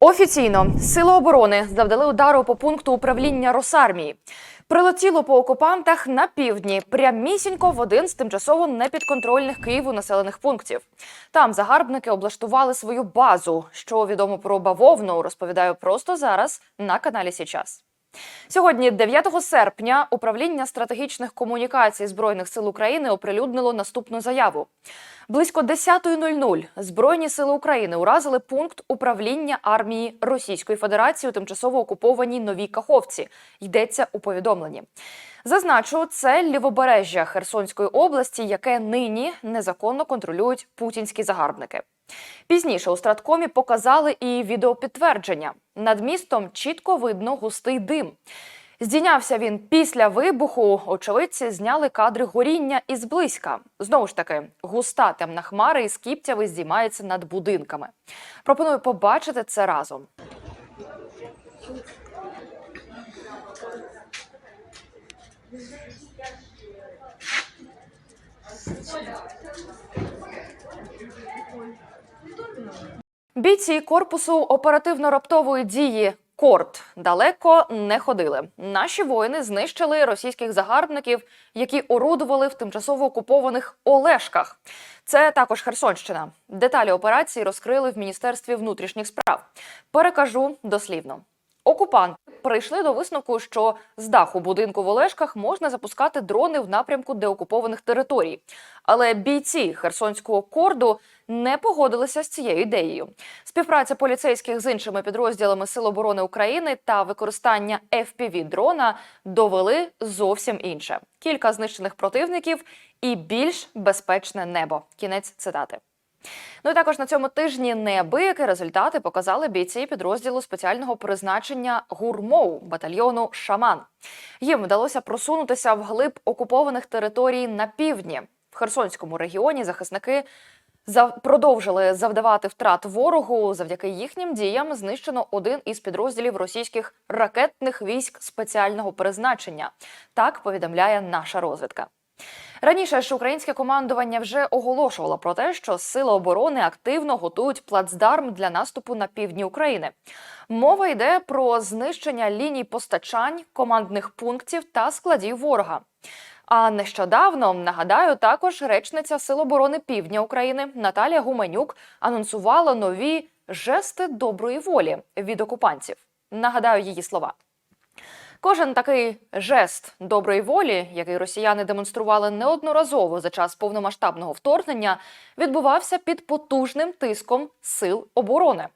Офіційно сили оборони завдали удару по пункту управління Росармії. Прилетіло по окупантах на півдні, прямісінько в один з тимчасово непідконтрольних Києву населених пунктів. Там загарбники облаштували свою базу. Що відомо про бавовну, розповідаю просто зараз на каналі Січас. Сьогодні, 9 серпня, управління стратегічних комунікацій збройних сил України оприлюднило наступну заяву. Близько 10.00 Збройні сили України уразили пункт управління армії Російської Федерації у тимчасово окупованій Новій Каховці. Йдеться у повідомленні. Зазначу, це лівобережжя Херсонської області, яке нині незаконно контролюють путінські загарбники. Пізніше у страткомі показали і відеопідтвердження. Над містом чітко видно густий дим. Здійнявся він після вибуху. Очевидці зняли кадри горіння із близька. Знову ж таки, густа темна хмара із кіптяви здіймається над будинками. Пропоную побачити це разом. Бійці корпусу оперативно-раптової дії Корт далеко не ходили. Наші воїни знищили російських загарбників, які орудували в тимчасово окупованих Олешках. Це також Херсонщина. Деталі операції розкрили в міністерстві внутрішніх справ. Перекажу дослівно. Окупанти прийшли до висновку, що з даху будинку в Олешках можна запускати дрони в напрямку деокупованих територій. Але бійці Херсонського корду не погодилися з цією ідеєю. Співпраця поліцейських з іншими підрозділами Сил оборони України та використання fpv дрона довели зовсім інше: кілька знищених противників і більш безпечне небо. Кінець цитати. Ну і також на цьому тижні неабиякі результати показали бійці підрозділу спеціального призначення гурмоу батальйону Шаман. Їм вдалося просунутися вглиб окупованих територій на півдні. В Херсонському регіоні захисники продовжили завдавати втрат ворогу. Завдяки їхнім діям знищено один із підрозділів російських ракетних військ спеціального призначення. Так повідомляє наша розвідка. Раніше ж українське командування вже оголошувало про те, що сили оборони активно готують плацдарм для наступу на півдні України. Мова йде про знищення ліній постачань, командних пунктів та складів ворога. А нещодавно нагадаю, також речниця Сил оборони Півдня України Наталія Гуменюк анонсувала нові жести доброї волі від окупантів. Нагадаю її слова. Кожен такий жест доброї волі, який росіяни демонстрували неодноразово за час повномасштабного вторгнення, відбувався під потужним тиском сил оборони,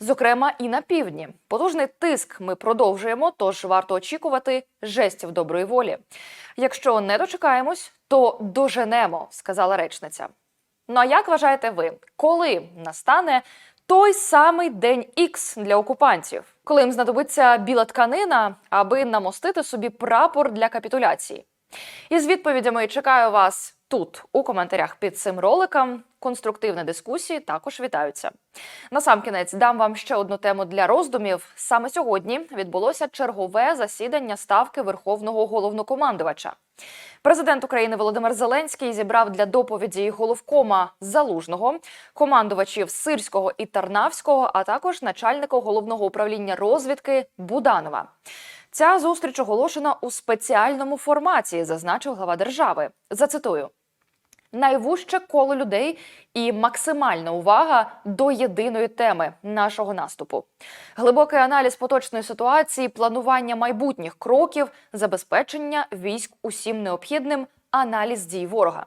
зокрема і на півдні. Потужний тиск ми продовжуємо, тож варто очікувати жестів доброї волі. Якщо не дочекаємось, то доженемо, сказала речниця. Ну а як вважаєте ви, коли настане той самий день Х для окупантів, коли їм знадобиться біла тканина, аби намостити собі прапор для капітуляції? Із відповідями чекаю вас тут, у коментарях під цим роликом. Конструктивні дискусії також вітаються. Насамкінець дам вам ще одну тему для роздумів. Саме сьогодні відбулося чергове засідання ставки Верховного головнокомандувача. Президент України Володимир Зеленський зібрав для доповіді головкома залужного, командувачів Сирського і Тарнавського, а також начальника головного управління розвідки Буданова. Ця зустріч оголошена у спеціальному форматі, зазначив глава держави. Зацитую. Найвужче коло людей і максимальна увага до єдиної теми нашого наступу. Глибокий аналіз поточної ситуації, планування майбутніх кроків, забезпечення військ усім необхідним, аналіз дій ворога.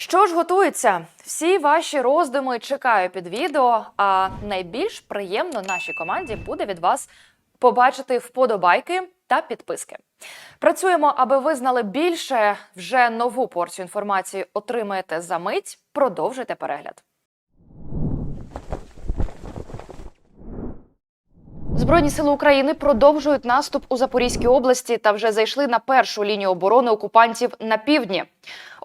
Що ж готується? Всі ваші роздуми чекаю під відео. А найбільш приємно нашій команді буде від вас побачити вподобайки та підписки. Працюємо, аби ви знали більше. Вже нову порцію інформації отримаєте за мить. Продовжуйте перегляд. Збройні сили України продовжують наступ у Запорізькій області та вже зайшли на першу лінію оборони окупантів на півдні.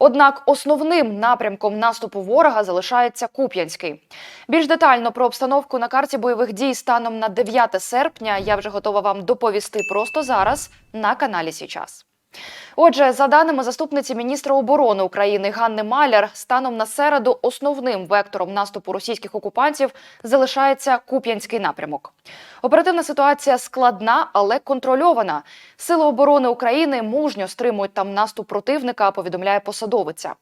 Однак основним напрямком наступу ворога залишається Куп'янський. Більш детально про обстановку на карті бойових дій станом на 9 серпня я вже готова вам доповісти просто зараз на каналі Січас. Отже, за даними заступниці міністра оборони України Ганни Маляр, станом на середу основним вектором наступу російських окупантів залишається Куп'янський напрямок. Оперативна ситуація складна, але контрольована. Сили оборони України мужньо стримують там наступ противника. Повідомляє посадовиця.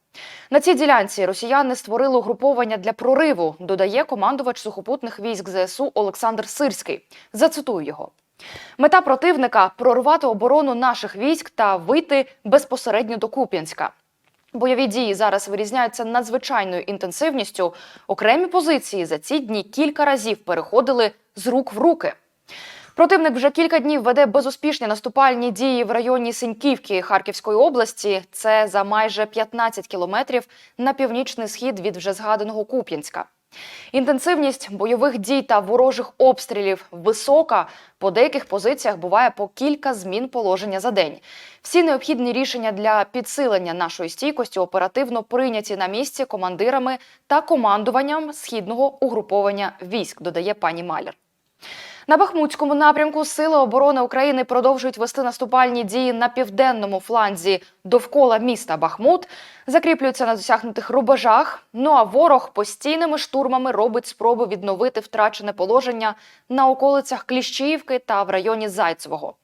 На цій ділянці росіяни створили угруповання для прориву. Додає командувач сухопутних військ ЗСУ Олександр Сирський. Зацитую його. Мета противника прорвати оборону наших військ та вийти безпосередньо до Куп'янська. Бойові дії зараз вирізняються надзвичайною інтенсивністю. Окремі позиції за ці дні кілька разів переходили з рук в руки. Противник вже кілька днів веде безуспішні наступальні дії в районі Синьківки Харківської області. Це за майже 15 кілометрів на північний схід від вже згаданого Куп'янська. Інтенсивність бойових дій та ворожих обстрілів висока. По деяких позиціях буває по кілька змін положення за день. Всі необхідні рішення для підсилення нашої стійкості оперативно прийняті на місці командирами та командуванням східного угруповання військ, додає пані Маляр. На Бахмутському напрямку Сили оборони України продовжують вести наступальні дії на південному фланзі довкола міста Бахмут, закріплюються на досягнутих рубежах. Ну а ворог постійними штурмами робить спроби відновити втрачене положення на околицях Кліщіївки та в районі Зайцевого.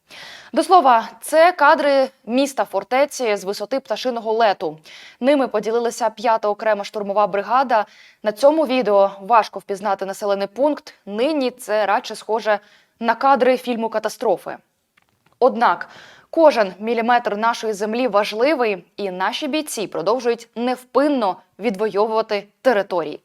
До слова, це кадри міста фортеці з висоти пташиного лету. Ними поділилася п'ята окрема штурмова бригада. На цьому відео важко впізнати населений пункт. Нині це радше схоже на кадри фільму катастрофи. Однак кожен міліметр нашої землі важливий, і наші бійці продовжують невпинно відвоювати території.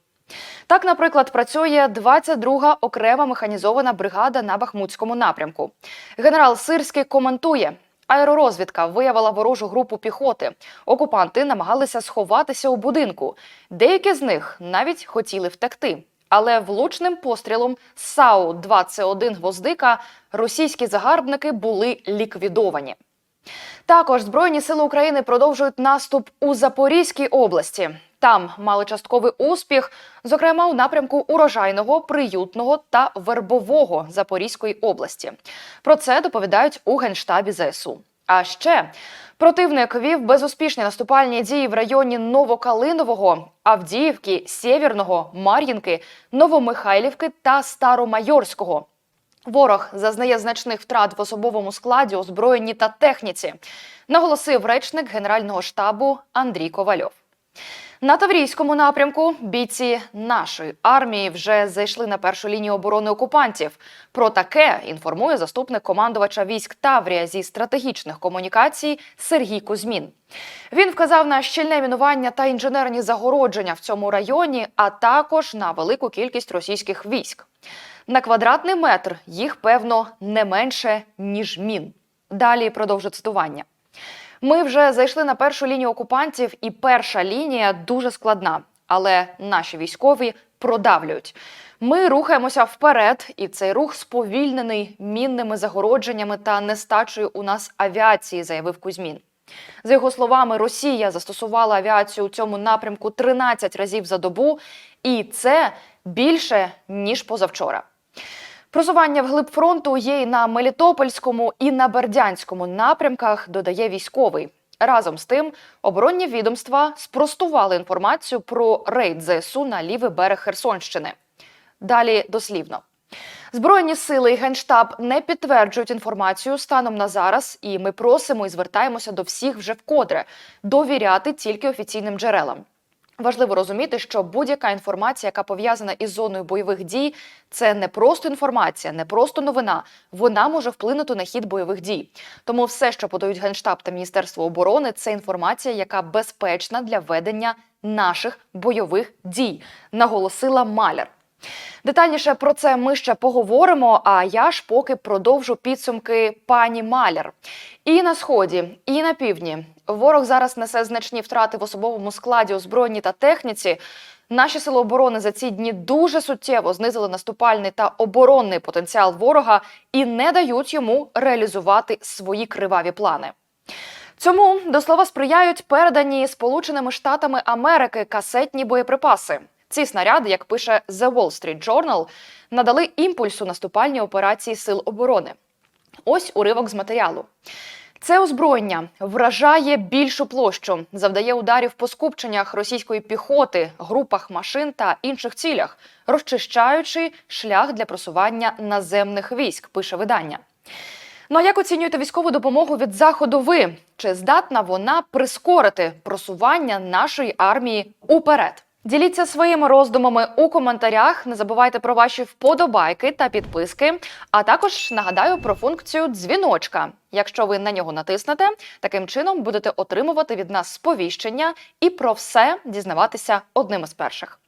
Так, наприклад, працює 22-га окрема механізована бригада на Бахмутському напрямку. Генерал Сирський коментує. Аеророзвідка виявила ворожу групу піхоти. Окупанти намагалися сховатися у будинку. Деякі з них навіть хотіли втекти. Але влучним пострілом САУ 2С1 гвоздика російські загарбники були ліквідовані. Також Збройні сили України продовжують наступ у Запорізькій області. Там мали частковий успіх, зокрема у напрямку урожайного, приютного та вербового Запорізької області. Про це доповідають у генштабі ЗСУ. А ще противник вів безуспішні наступальні дії в районі Новокалинового, Авдіївки, Сєвєрного, Мар'їнки, Новомихайлівки та Старомайорського. Ворог зазнає значних втрат в особовому складі, озброєнні та техніці, наголосив речник Генерального штабу Андрій Ковальов. На Таврійському напрямку бійці нашої армії вже зайшли на першу лінію оборони окупантів. Про таке інформує заступник командувача військ Таврія зі стратегічних комунікацій Сергій Кузьмін. Він вказав на щільне мінування та інженерні загородження в цьому районі, а також на велику кількість російських військ. На квадратний метр їх певно не менше ніж мін. Далі продовжу цитування. Ми вже зайшли на першу лінію окупантів, і перша лінія дуже складна, але наші військові продавлюють. Ми рухаємося вперед, і цей рух сповільнений мінними загородженнями та нестачею у нас авіації, заявив Кузьмін. За його словами, Росія застосувала авіацію у цьому напрямку 13 разів за добу, і це більше ніж позавчора. Просування вглиб фронту є і на Мелітопольському, і на Бердянському напрямках, додає військовий. Разом з тим, оборонні відомства спростували інформацію про рейд ЗСУ на лівий берег Херсонщини. Далі дослівно. Збройні сили і генштаб не підтверджують інформацію станом на зараз, і ми просимо і звертаємося до всіх вже вкотре довіряти тільки офіційним джерелам. Важливо розуміти, що будь-яка інформація, яка пов'язана із зоною бойових дій, це не просто інформація, не просто новина. Вона може вплинути на хід бойових дій. Тому все, що подають генштаб та міністерство оборони, це інформація, яка безпечна для ведення наших бойових дій, наголосила Маляр. Детальніше про це ми ще поговоримо. А я ж поки продовжу підсумки пані Маляр. І на сході, і на півдні ворог зараз несе значні втрати в особовому складі, озброєнні та техніці. Наші сили оборони за ці дні дуже суттєво знизили наступальний та оборонний потенціал ворога і не дають йому реалізувати свої криваві плани. Цьому до слова сприяють передані Сполученими Штатами Америки касетні боєприпаси. Ці снаряди, як пише The Wall Street Journal, надали імпульсу наступальній операції сил оборони. Ось уривок з матеріалу. Це озброєння вражає більшу площу, завдає ударів по скупченнях російської піхоти, групах машин та інших цілях, розчищаючи шлях для просування наземних військ. Пише видання. Ну а як оцінюєте військову допомогу від заходу? Ви чи здатна вона прискорити просування нашої армії уперед? Діліться своїми роздумами у коментарях. Не забувайте про ваші вподобайки та підписки. А також нагадаю про функцію дзвіночка. Якщо ви на нього натиснете, таким чином будете отримувати від нас сповіщення і про все дізнаватися одним із перших.